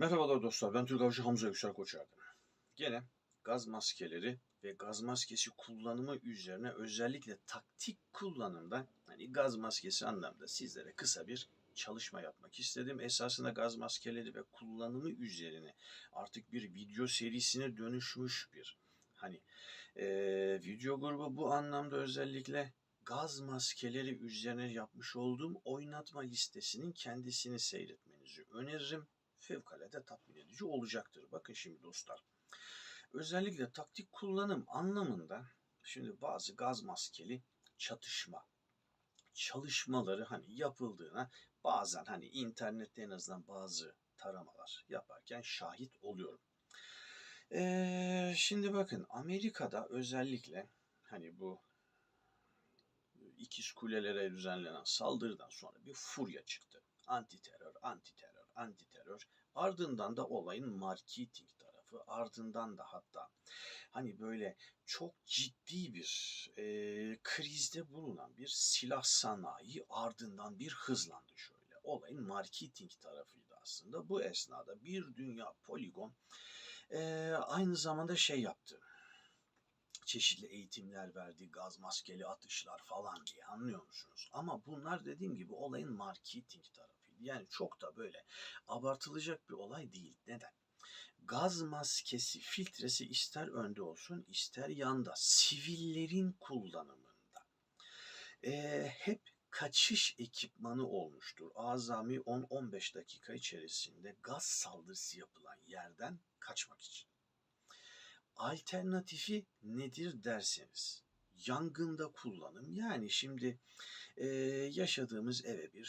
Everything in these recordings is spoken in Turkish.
Merhabalar dostlar, ben Türk Avcı Hamza Yüksel Koçer'dim. Gene gaz maskeleri ve gaz maskesi kullanımı üzerine özellikle taktik kullanımda hani gaz maskesi anlamda sizlere kısa bir çalışma yapmak istedim. Esasında gaz maskeleri ve kullanımı üzerine artık bir video serisine dönüşmüş bir hani eee, video grubu bu anlamda özellikle gaz maskeleri üzerine yapmış olduğum oynatma listesinin kendisini seyretmenizi öneririm fevkalade tatmin edici olacaktır. Bakın şimdi dostlar. Özellikle taktik kullanım anlamında şimdi bazı gaz maskeli çatışma çalışmaları hani yapıldığına bazen hani internette en azından bazı taramalar yaparken şahit oluyorum. Ee, şimdi bakın Amerika'da özellikle hani bu ikiz kulelere düzenlenen saldırıdan sonra bir furya çıktı. Anti terör, anti terör, anti terör. Ardından da olayın marketing tarafı, ardından da hatta hani böyle çok ciddi bir e, krizde bulunan bir silah sanayi ardından bir hızlandı şöyle. Olayın marketing tarafıydı aslında. Bu esnada bir dünya poligon e, aynı zamanda şey yaptı çeşitli eğitimler verdi, gaz maskeli atışlar falan diye anlıyor musunuz? Ama bunlar dediğim gibi olayın marketing tarafıydı. Yani çok da böyle abartılacak bir olay değil. Neden? Gaz maskesi, filtresi ister önde olsun ister yanda sivillerin kullanımında ee, hep kaçış ekipmanı olmuştur. Azami 10-15 dakika içerisinde gaz saldırısı yapılan yerden kaçmak için. Alternatifi nedir derseniz yangında kullanım. Yani şimdi e, yaşadığımız eve bir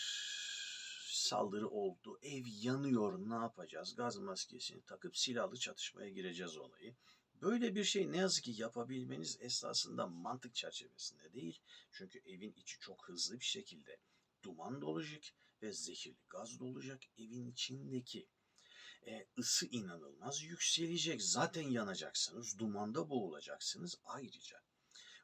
saldırı oldu. Ev yanıyor ne yapacağız? Gaz maskesini takıp silahlı çatışmaya gireceğiz olayı. Böyle bir şey ne yazık ki yapabilmeniz esasında mantık çerçevesinde değil. Çünkü evin içi çok hızlı bir şekilde duman dolacak ve zehirli gaz dolacak. Evin içindeki e, ısı inanılmaz yükselecek. Zaten yanacaksınız, dumanda boğulacaksınız. Ayrıca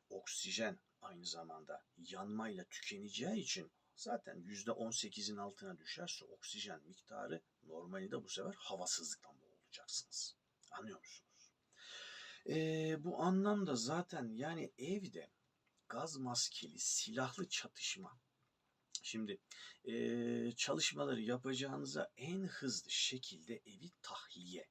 oksijen aynı zamanda yanmayla tükeneceği için zaten %18'in altına düşerse oksijen miktarı normalde bu sefer havasızlıktan boğulacaksınız. Anlıyor musunuz? E, bu anlamda zaten yani evde gaz maskeli silahlı çatışma Şimdi eee, çalışmaları yapacağınıza en hızlı şekilde evi tahliye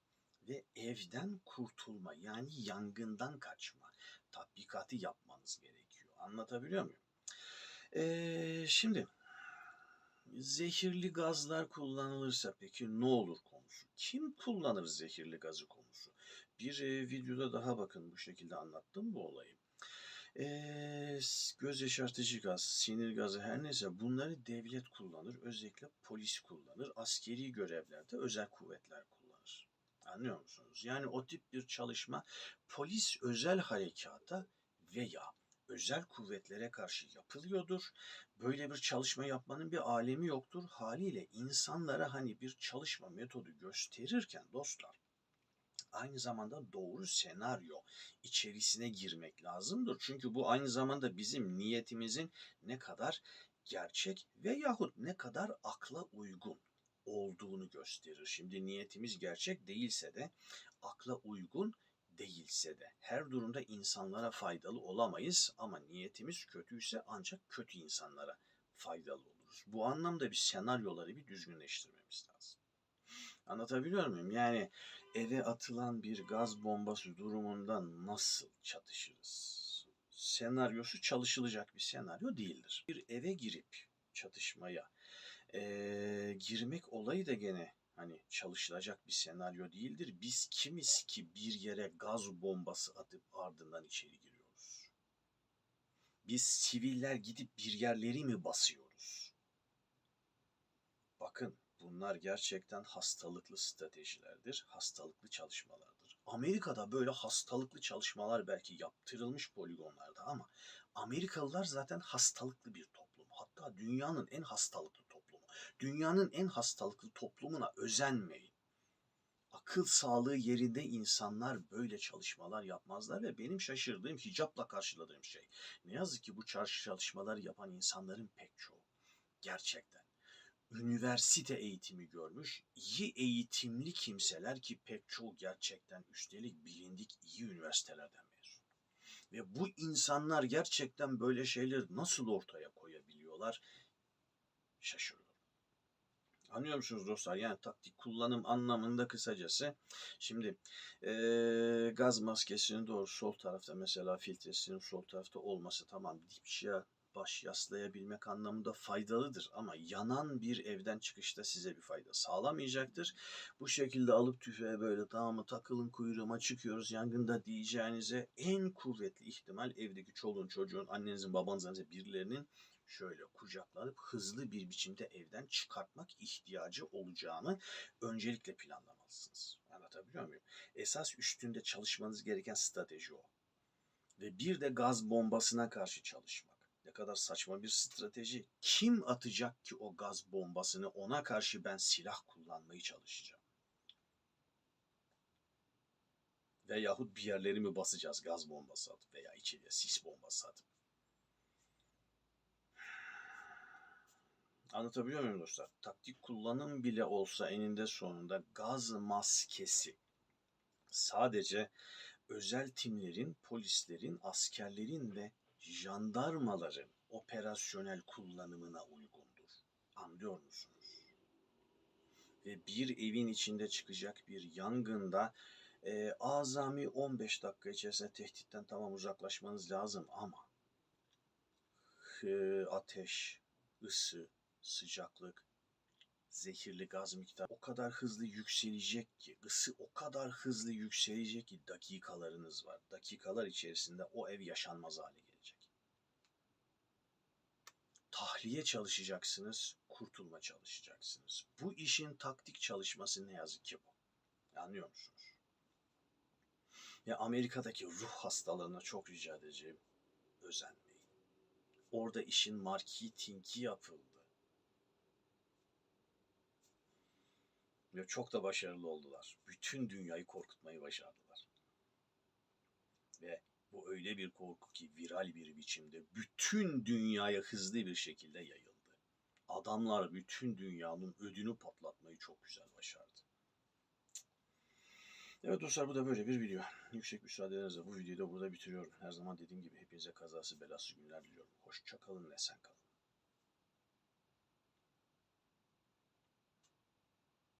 ve evden kurtulma yani yangından kaçma tatbikatı yapmanız gerekiyor. Anlatabiliyor muyum? Eee, şimdi zehirli gazlar kullanılırsa peki ne olur konusu. Kim kullanır zehirli gazı konusu? Bir e, videoda daha bakın bu şekilde anlattım bu olayı. Eee, göz yaşartıcı gaz, sinir gazı her neyse bunları devlet kullanır. Özellikle polis kullanır. Askeri görevlerde özel kuvvetler kullanır. Anlıyor musunuz? Yani o tip bir çalışma polis özel harekata veya özel kuvvetlere karşı yapılıyordur. Böyle bir çalışma yapmanın bir alemi yoktur. Haliyle insanlara hani bir çalışma metodu gösterirken dostlar aynı zamanda doğru senaryo içerisine girmek lazımdır. Çünkü bu aynı zamanda bizim niyetimizin ne kadar gerçek veyahut ne kadar akla uygun olduğunu gösterir. Şimdi niyetimiz gerçek değilse de akla uygun değilse de her durumda insanlara faydalı olamayız ama niyetimiz kötüyse ancak kötü insanlara faydalı oluruz. Bu anlamda bir senaryoları bir düzgünleştirmemiz lazım. Anlatabiliyor muyum? Yani eve atılan bir gaz bombası durumunda nasıl çatışırız? Senaryosu çalışılacak bir senaryo değildir. Bir eve girip çatışmaya eee, girmek olayı da gene hani çalışılacak bir senaryo değildir. Biz kimiz ki bir yere gaz bombası atıp ardından içeri giriyoruz? Biz siviller gidip bir yerleri mi basıyoruz? Bakın bunlar gerçekten hastalıklı stratejilerdir, hastalıklı çalışmalardır. Amerika'da böyle hastalıklı çalışmalar belki yaptırılmış poligonlarda ama Amerikalılar zaten hastalıklı bir toplum. Hatta dünyanın en hastalıklı. Dünyanın en hastalıklı toplumuna özenmeyin. Akıl sağlığı yerinde insanlar böyle çalışmalar yapmazlar ve benim şaşırdığım, hicapla karşıladığım şey. Ne yazık ki bu çalışmaları yapan insanların pek çoğu gerçekten üniversite eğitimi görmüş, iyi eğitimli kimseler ki pek çoğu gerçekten üstelik bilindik iyi üniversitelerden mezun. Ve bu insanlar gerçekten böyle şeyleri nasıl ortaya koyabiliyorlar? Şaşırıyorum. Anlıyor musunuz dostlar? Yani taktik kullanım anlamında kısacası. Şimdi eee, gaz maskesinin doğru sol tarafta mesela filtresinin sol tarafta olması tamam dipçiye baş yaslayabilmek anlamında faydalıdır ama yanan bir evden çıkışta size bir fayda sağlamayacaktır. Bu şekilde alıp tüfeğe böyle tamam mı takılın kuyruğuma çıkıyoruz yangında diyeceğinize en kuvvetli ihtimal evdeki çoluğun çocuğun annenizin babanızın birilerinin şöyle kucaklanıp hızlı bir biçimde evden çıkartmak ihtiyacı olacağını öncelikle planlamalısınız. Anlatabiliyor muyum? Esas üstünde çalışmanız gereken strateji o. Ve bir de gaz bombasına karşı çalışmak. Ne kadar saçma bir strateji. Kim atacak ki o gaz bombasını ona karşı ben silah kullanmayı çalışacağım. Veyahut bir yerlerimi basacağız gaz bombası atıp veya içeriye sis bombası atıp. Anlatabiliyor muyum dostlar? Taktik kullanım bile olsa eninde sonunda gaz maskesi sadece özel timlerin, polislerin, askerlerin ve jandarmaların operasyonel kullanımına uygundur. Anlıyor musunuz? Ve bir evin içinde çıkacak bir yangında e, azami 15 dakika içerisinde tehditten tamam uzaklaşmanız lazım ama e, ateş, ısı, sıcaklık, zehirli gaz miktarı o kadar hızlı yükselecek ki, ısı o kadar hızlı yükselecek ki dakikalarınız var. Dakikalar içerisinde o ev yaşanmaz hale gelecek. Tahliye çalışacaksınız, kurtulma çalışacaksınız. Bu işin taktik çalışması ne yazık ki bu. Anlıyor musunuz? Ya Amerika'daki ruh hastalarına çok rica edeceğim. Özenmeyin. Orada işin marketingi yapıldı. Ve çok da başarılı oldular. Bütün dünyayı korkutmayı başardılar. Ve bu öyle bir korku ki viral bir biçimde bütün dünyaya hızlı bir şekilde yayıldı. Adamlar bütün dünyanın ödünü patlatmayı çok güzel başardı. Evet dostlar bu da böyle bir video. Yüksek müsaadenizle bu videoyu da burada bitiriyorum. Her zaman dediğim gibi hepinize kazası belası günler diliyorum. Hoşça kalın, esen kalın.